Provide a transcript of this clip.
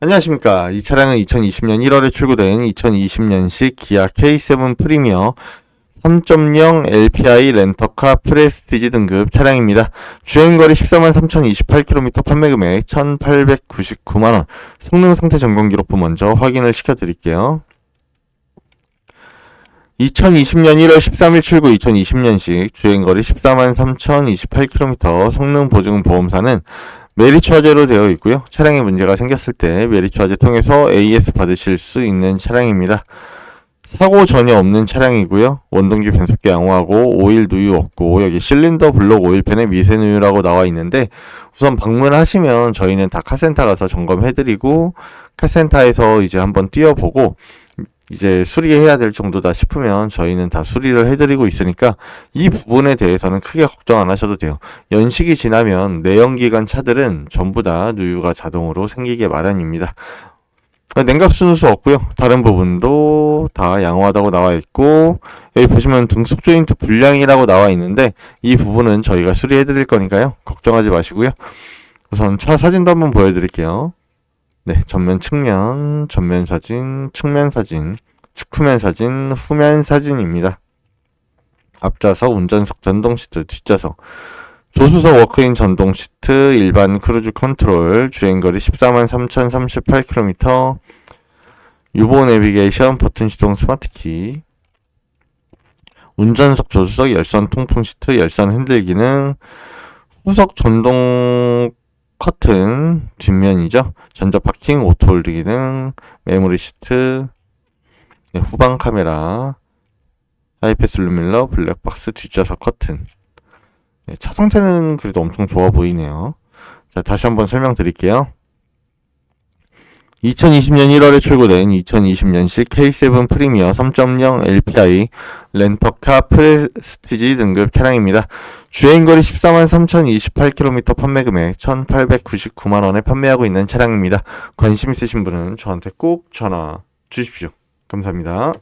안녕하십니까. 이 차량은 2020년 1월에 출고된 2020년식 기아 K7 프리미어 3.0 LPI 렌터카 프레스티지 등급 차량입니다. 주행거리 14만 3,028km 판매 금액 1,899만원. 성능 상태 점검 기록부 먼저 확인을 시켜드릴게요. 2020년 1월 13일 출고 2020년식 주행거리 14만 3,028km 성능 보증 보험사는 메리츠 화재로 되어 있고요. 차량에 문제가 생겼을 때 메리츠 화재 통해서 AS 받으실 수 있는 차량입니다. 사고 전혀 없는 차량이고요. 원동기 변속기 양호하고 오일 누유 없고 여기 실린더 블록 오일팬에 미세 누유라고 나와 있는데 우선 방문하시면 저희는 다 카센터 가서 점검해드리고 카센터에서 이제 한번 뛰어보고 이제 수리해야 될 정도다 싶으면 저희는 다 수리를 해드리고 있으니까 이 부분에 대해서는 크게 걱정 안 하셔도 돼요. 연식이 지나면 내연기관 차들은 전부 다 누유가 자동으로 생기게 마련입니다. 냉각 순수 없고요. 다른 부분도 다 양호하다고 나와 있고 여기 보시면 등속 조인트 불량이라고 나와 있는데 이 부분은 저희가 수리해 드릴 거니까요. 걱정하지 마시고요. 우선 차 사진도 한번 보여드릴게요. 네, 전면 측면, 전면 사진, 측면 사진, 측후면 사진, 후면 사진입니다. 앞좌석 운전석 전동 시트, 뒷좌석 조수석 워크인 전동 시트, 일반 크루즈 컨트롤, 주행거리 14만 3,038km, 유보 내비게이션, 버튼 시동 스마트키, 운전석 조수석 열선 통풍 시트, 열선 핸들 기능, 후석 전동 커튼 뒷면이죠. 전자 파킹, 오토 홀드 기능, 메모리 시트, 네, 후방 카메라, 하이패스 루밀러, 블랙박스 뒷좌석 커튼. 네, 차 상태는 그래도 엄청 좋아 보이네요. 자, 다시 한번 설명드릴게요. 2020년 1월에 출고된 2020년식 K7 프리미어 3.0 LPI 렌터카 프레스티지 등급 차량입니다. 주행거리 14만 3,028km 판매 금액 1,899만 원에 판매하고 있는 차량입니다. 관심 있으신 분은 저한테 꼭 전화 주십시오. 감사합니다.